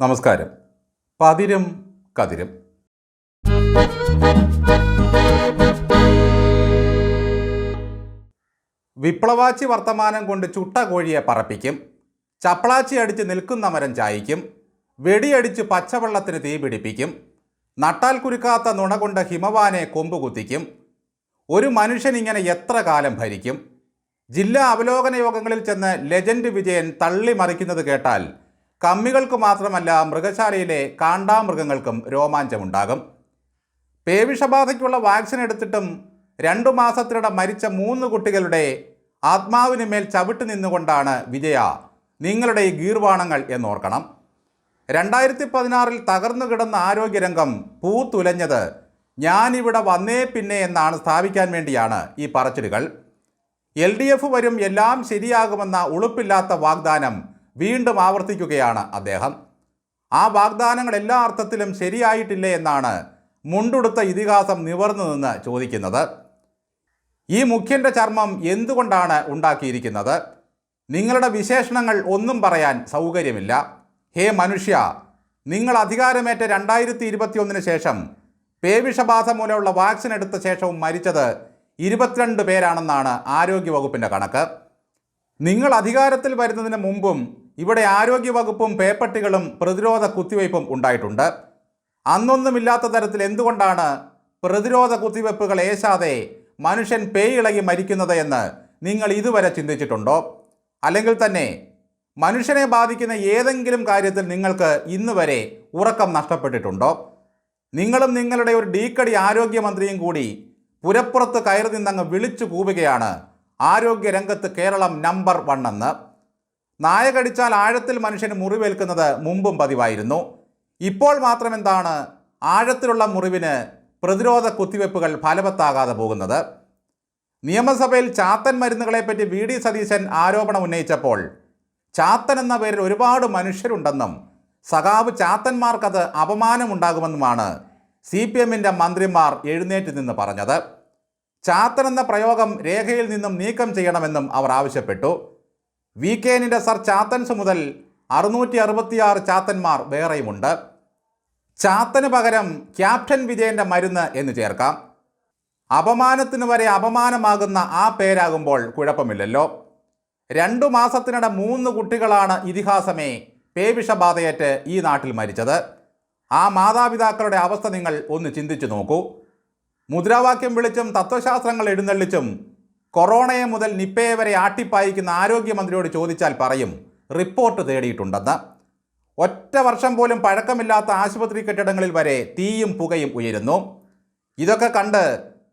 നമസ്കാരം. പതിരും കതിരും. വിപ്ലവാച്ചി വർത്തമാനം കൊണ്ട് ചുട്ട കോഴിയെ പറപ്പിക്കും. ചപ്പളാച്ചി അടിച്ച് നിൽക്കുന്ന മരം ചായ്ക്കും. വെടിയടിച്ച് പച്ചവെള്ളത്തിന് തീ പിടിപ്പിക്കും. നട്ടാൽ കുരുക്കാത്ത നുണ കൊണ്ട് ഹിമവാനെ കൊമ്പുകുത്തിക്കും ഒരു മനുഷ്യൻ ഇങ്ങനെ എത്ര കാലം ഭരിക്കും? ജില്ലാ അവലോകന യോഗങ്ങളിൽ ചെന്ന് ലെജൻഡ് വിജയൻ തള്ളി മറിക്കുന്നത് കേട്ടാൽ കമ്മികൾക്ക് മാത്രമല്ല മൃഗശാലയിലെ കാണ്ടാമൃഗങ്ങൾക്കും രോമാഞ്ചമുണ്ടാകും. പേവിഷബാധയ്ക്കുള്ള വാക്സിൻ എടുത്തിട്ടും രണ്ടു മാസത്തിനിടെ മരിച്ച മൂന്ന് കുട്ടികളുടെ ആത്മാവിന് മേൽ ചവിട്ട് നിന്നുകൊണ്ടാണ് വിജയ നിങ്ങളുടെ ഈ ഗീർവാണങ്ങൾ എന്നോർക്കണം. രണ്ടായിരത്തി പതിനാറിൽ തകർന്നു കിടന്ന ആരോഗ്യരംഗം പൂത്തുലഞ്ഞത് ഞാനിവിടെ വന്നേ പിന്നെ എന്നാണ് സ്ഥാപിക്കാൻ വേണ്ടിയാണ് ഈ പറച്ചിലുകൾ. എൽ ഡി എഫ് വരും എല്ലാം ശരിയാകുമെന്ന ഉളുപ്പില്ലാത്ത വാഗ്ദാനം വീണ്ടും ആവർത്തിക്കുകയാണ് അദ്ദേഹം. ആ വാഗ്ദാനങ്ങൾ എല്ലാ അർത്ഥത്തിലും ശരിയായിട്ടില്ല എന്നാണ് മുണ്ടുടുത്ത ഇതിഹാസം നിവർന്നു നിന്ന് ചോദിക്കുന്നത്. ഈ മുഖ്യന്റെ ചർമ്മം എന്തുകൊണ്ടാണ് ഉണ്ടാക്കിയിരിക്കുന്നത്? നിങ്ങളുടെ വിശേഷണങ്ങൾ ഒന്നും പറയാൻ സൗകര്യമില്ല. ഹേ മനുഷ്യ നിങ്ങൾ അധികാരമേറ്റ രണ്ടായിരത്തി ഇരുപത്തിയൊന്നിന് ശേഷം പേവിഷബാധ മൂലമുള്ള വാക്സിൻ എടുത്ത ശേഷവും മരിച്ചത് ഇരുപത്തിരണ്ട് പേരാണെന്നാണ് ആരോഗ്യവകുപ്പിന്റെ കണക്ക്. നിങ്ങൾ അധികാരത്തിൽ വരുന്നതിന് മുമ്പും ഇവിടെ ആരോഗ്യവകുപ്പും പേപ്പട്ടികളും പ്രതിരോധ കുത്തിവയ്പ്പും ഉണ്ടായിട്ടുണ്ട്. അന്നൊന്നുമില്ലാത്ത തരത്തിൽ എന്തുകൊണ്ടാണ് പ്രതിരോധ കുത്തിവയ്പ്പുകൾ ഏശാതെ മനുഷ്യൻ പേയിളകി മരിക്കുന്നത് എന്ന് നിങ്ങൾ ഇതുവരെ ചിന്തിച്ചിട്ടുണ്ടോ? അല്ലെങ്കിൽ തന്നെ മനുഷ്യനെ ബാധിക്കുന്ന ഏതെങ്കിലും കാര്യത്തിൽ നിങ്ങൾക്ക് ഇന്ന് വരെ ഉറക്കം നഷ്ടപ്പെട്ടിട്ടുണ്ടോ? നിങ്ങളും നിങ്ങളുടെ ഒരു ഡീക്കടി ആരോഗ്യമന്ത്രിയും കൂടി പുരപ്പുറത്ത് കയറി നിന്നങ്ങ് വിളിച്ചു കൂവുകയാണ് ആരോഗ്യരംഗത്ത് കേരളം നമ്പർ വൺ എന്ന്. നായകടിച്ചാൽ ആഴത്തിൽ മനുഷ്യന് മുറിവേൽക്കുന്നത് മുമ്പും പതിവായിരുന്നു. ഇപ്പോൾ മാത്രം എന്താണ് ആഴത്തിലുള്ള മുറിവിന് പ്രതിരോധ കുത്തിവയ്പ്പുകൾ ഫലവത്താകാതെ പോകുന്നത്. നിയമസഭയിൽ ചാത്തൻ മരുന്നുകളെപ്പറ്റി വി. ഡി. സതീശൻ ആരോപണം ഉന്നയിച്ചപ്പോൾ ചാത്തൻ എന്ന പേരിൽ ഒരുപാട് മനുഷ്യരുണ്ടെന്നും സഖാവ് ചാത്തന്മാർക്കത് അപമാനമുണ്ടാകുമെന്നുമാണ് സി. പി. എമ്മിന്റെ മന്ത്രിമാർ എഴുന്നേറ്റ് നിന്ന് പറഞ്ഞത്. ചാത്തൻ എന്ന പ്രയോഗം രേഖയിൽ നിന്നും നീക്കം ചെയ്യണമെന്നും അവർ ആവശ്യപ്പെട്ടു. വീക്കേനിന്റെ സർ ചാത്തൻസ് മുതൽ അറുന്നൂറ്റി അറുപത്തിയാറ് ചാത്തന്മാർ വേറെയുമുണ്ട്. ചാത്തന് പകരം ക്യാപ്റ്റൻ വിജയന്റെ മരുന്ന് എന്ന് ചേർക്കാം. അപമാനത്തിന് വരെ അപമാനമാകുന്ന ആ പേരാകുമ്പോൾ കുഴപ്പമില്ലല്ലോ. രണ്ടു മാസത്തിനിടെ മൂന്ന് കുട്ടികളാണ് ഇതിഹാസമേ പേവിഷബാധയേറ്റ് ഈ നാട്ടിൽ മരിച്ചത്. ആ മാതാപിതാക്കളുടെ അവസ്ഥ നിങ്ങൾ ഒന്ന് ചിന്തിച്ചു നോക്കൂ. മുദ്രാവാക്യം വിളിച്ചും തത്വശാസ്ത്രങ്ങൾ എഴുന്നള്ളിച്ചും കൊറോണയെ മുതൽ നിപ്പയെ വരെ ആട്ടിപ്പായിക്കുന്ന ആരോഗ്യമന്ത്രിയോട് ചോദിച്ചാൽ പറയും റിപ്പോർട്ട് തേടിയിട്ടുണ്ടെന്ന്. ഒറ്റ വർഷം പോലും പഴക്കമില്ലാത്ത ആശുപത്രി കെട്ടിടങ്ങളിൽ വരെ തീയും പുകയും ഉയരുന്നു. ഇതൊക്കെ കണ്ട്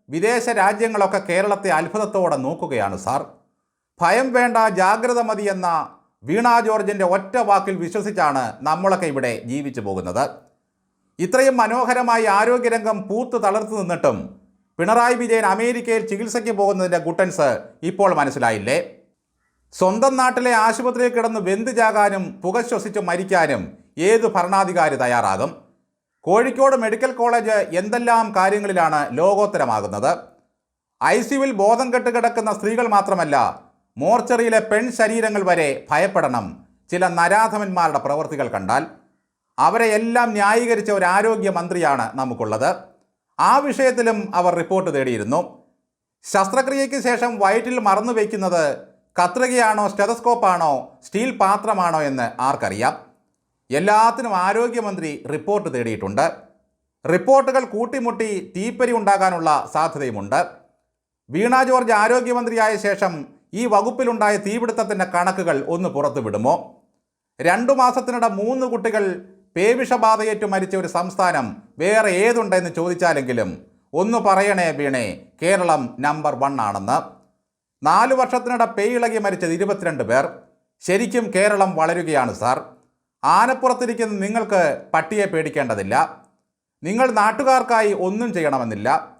വിദേശ രാജ്യങ്ങളൊക്കെ കേരളത്തെ അത്ഭുതത്തോടെ നോക്കുകയാണ് സാർ. ഭയം വേണ്ട ജാഗ്രത മതി എന്ന വീണ ജോർജിന്റെ ഒറ്റ വാക്കിൽ വിശ്വസിച്ചാണ് നമ്മളൊക്കെ ഇവിടെ ജീവിച്ചു പോകുന്നത്. ഇത്രയും മനോഹരമായി ആരോഗ്യരംഗം പൂത്ത് തളർത്തു നിന്നിട്ടും പിണറായി വിജയൻ അമേരിക്കയിൽ ചികിത്സയ്ക്ക് പോകുന്നതിന്റെ ഗുട്ടൻസ് ഇപ്പോൾ മനസ്സിലായില്ലേ? സ്വന്തം നാട്ടിലെ ആശുപത്രിയിൽ കിടന്ന് വെന്ത് ചാകാനും പുക ശ്വസിച്ച് മരിക്കാനും ഏത് ഭരണാധികാരി തയ്യാറാകും? കോഴിക്കോട് മെഡിക്കൽ കോളേജ് എന്തെല്ലാം കാര്യങ്ങളിലാണ് ലോകോത്തരമാകുന്നത്? ഐ സിയുവിൽ ബോധം കെട്ട് കിടക്കുന്ന സ്ത്രീകൾ മാത്രമല്ല മോർച്ചറിയിലെ പെൺ ശരീരങ്ങൾ വരെ ഭയപ്പെടണം. ചില നരാധമന്മാരുടെ പ്രവൃത്തികൾ കണ്ടാൽ അവരെ എല്ലാം ന്യായീകരിച്ച ഒരു ആരോഗ്യമന്ത്രിയാണ് നമുക്കുള്ളത്. ആ വിഷയത്തിലും അവർ റിപ്പോർട്ട് തേടിയിരുന്നു. ശസ്ത്രക്രിയയ്ക്ക് ശേഷം വയറ്റിൽ മറന്നു വയ്ക്കുന്നത് കത്രികയാണോ സ്റ്റെതസ്കോപ്പാണോ സ്റ്റീൽ പാത്രമാണോ എന്ന് ആർക്കറിയാം. എല്ലാത്തിനും ആരോഗ്യമന്ത്രി റിപ്പോർട്ട് തേടിയിട്ടുണ്ട്. റിപ്പോർട്ടുകൾ കൂട്ടിമുട്ടി തീപ്പരി ഉണ്ടാകാനുള്ള സാധ്യതയുമുണ്ട്. വീണ ജോർജ് ആരോഗ്യമന്ത്രിയായ ശേഷം ഈ വകുപ്പിലുണ്ടായ തീപിടുത്തത്തിന്റെ കണക്കുകൾ ഒന്ന് പുറത്തുവിടുമോ? രണ്ടു മാസത്തിനിടെ മൂന്ന് കുട്ടികൾ പേവിഷബാധയേറ്റു മരിച്ച ഒരു സംസ്ഥാനം വേറെ ഏതുണ്ടെന്ന് ചോദിച്ചാലെങ്കിലും ഒന്ന് പറയണേ വീണേ കേരളം നമ്പർ വൺ ആണെന്ന്. നാല് വർഷത്തിനിടെ പേയിളകി മരിച്ചത് ഇരുപത്തിരണ്ട് പേർ. ശരിക്കും കേരളം വളരുകയാണ് സാർ. ആനപ്പുറത്തിരിക്കുന്ന നിങ്ങൾക്ക് പട്ടിയെ പേടിക്കേണ്ടതില്ല. നിങ്ങൾ നാട്ടുകാർക്കായി ഒന്നും ചെയ്യണമെന്നില്ല.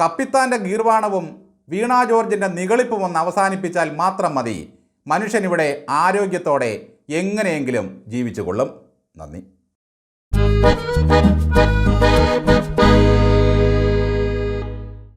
കപ്പിത്താന്റെ ഗീർവാണവും വീണ ജോർജിന്റെ നികളിപ്പും ഒന്ന് അവസാനിപ്പിച്ചാൽ മാത്രം മതി. മനുഷ്യനിവിടെ ആരോഗ്യത്തോടെ എങ്ങനെയെങ്കിലും ജീവിച്ചുകൊള്ളും. നന്ദി. Thank you.